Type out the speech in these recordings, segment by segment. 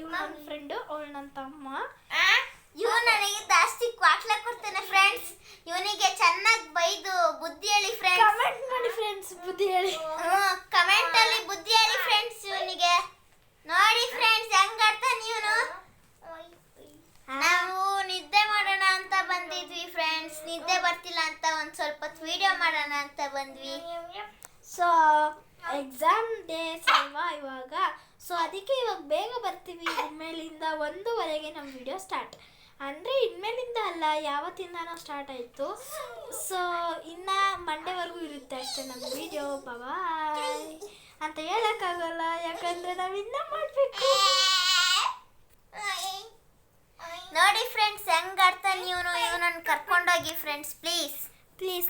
ಇವಳು ನನ್ನ ತಮ್ಮ. ಇವ್ ನನಗೆ ಜಾಸ್ತಿ ಕ್ವಾಟ್ಲ ಕೊಡ್ತಾನೆ ಫ್ರೆಂಡ್ಸ್ ಇವನಿಗೆ ಚೆನ್ನಾಗಿ ಬೈದು ಬುದ್ಧಿ ಹೇಳಿ ಫ್ರೆಂಡ್ಸ್ ಕಮೆಂಟ್ ಮಾಡಿ ಫ್ರೆಂಡ್ಸ್ ಬುದ್ಧಿ ಹೇಳಿ ಕಮೆಂಟ್ ಅಲ್ಲಿ ಬುದ್ಧಿ ಹೇಳಿ ಫ್ರೆಂಡ್ಸ್ ಇವನಿಗೆ. ನೋಡಿ ಫ್ರೆಂಡ್ಸ್ ಹೆಂಗ್ ಆಡ್ತಾನೆ ಇವನು? ನಾವು ನಿದ್ದೆ ಮಾಡೋಣ ಅಂತ ಬಂದಿದ್ವಿ ಫ್ರೆಂಡ್ಸ್ ನಿದ್ದೆ ಬರ್ತಿಲ್ಲ ಅಂತ ಒಂದ್ ಸ್ವಲ್ಪ ವಿಡಿಯೋ ಮಾಡೋಣ ಅಂತ ಬಂದ್ವಿ. ಸೊ ಎಕ್ಸಾಮ್ ಡೇಸ್ ಅಲ್ವಾ ಇವಾಗ? ಸೊ ಅದಕ್ಕೆ ಇವಾಗ ಬೇಗ ಬರ್ತೀವಿ. ಇನ್ಮೇಲಿಂದ ಒಂದೂವರೆಗೆ ನಮ್ಮ ವಿಡಿಯೋ ಸ್ಟಾರ್ಟ್ ಅಂದರೆ ಇನ್ಮೇಲಿಂದ ಅಲ್ಲ ಯಾವತ್ತಿಂದನೋ ಸ್ಟಾರ್ಟ್ ಆಯಿತು. ಸೊ ಇನ್ನು ಮಂಡೇವರೆಗೂ ಇರುತ್ತೆ ಅಷ್ಟೇ ನಮ್ಮ ವಿಡಿಯೋ ಬಾಯ್ ಅಂತ ಹೇಳೋಕ್ಕಾಗಲ್ಲ. ಯಾಕಂದರೆ ನಾವು ಇನ್ನೂ ಮಾಡಬೇಕು. ನೋಡಿ ಫ್ರೆಂಡ್ಸ್ ಹೆಂಗ್ ಆಡ್ತಾನೆ ಇವನು ಇವನನ್ನು ಕರ್ಕೊಂಡೋಗಿ ಫ್ರೆಂಡ್ಸ್ ಪ್ಲೀಸ್ ಪ್ಲೀಸ್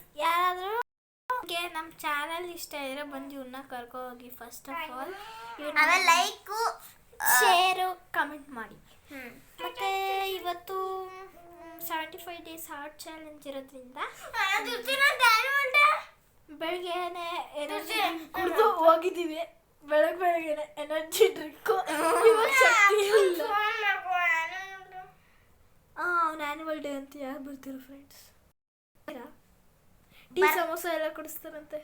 ನಮ್ಮ ಚಾನಲ್ ಇಷ್ಟ ಇದ್ರೆ ಬಂದು ಇವನ್ನ ಕರ್ಕೊ ಹೋಗಿ ಫಸ್ಟ್ ಆಫ್ ಆಲ್ ಆಮೇಲೆ ಲೈಕು ಶೇರು ಕಮೆಂಟ್ ಮಾಡಿ. ಮತ್ತೆ ಇವತ್ತು seventy five days heart challenge ಇರೋದ್ರಿಂದ ಬೆಳಗ್ಗೆನೆ ಎನರ್ಜಿ ಕುಡಿದು ಹೋಗಿದ್ದೀವಿ ಬೆಳಗ್ಗೆ ಬೆಳಗ್ಗೆನೆ ಎನರ್ಜಿ ಡ್ರಿಂಕ್ ಅವ್ನ ಆ್ಯನಿವಲ್ ಡೇ ಅಂತ ಯಾರು ಬರ್ತೀರ friends Y para... somos el restaurante.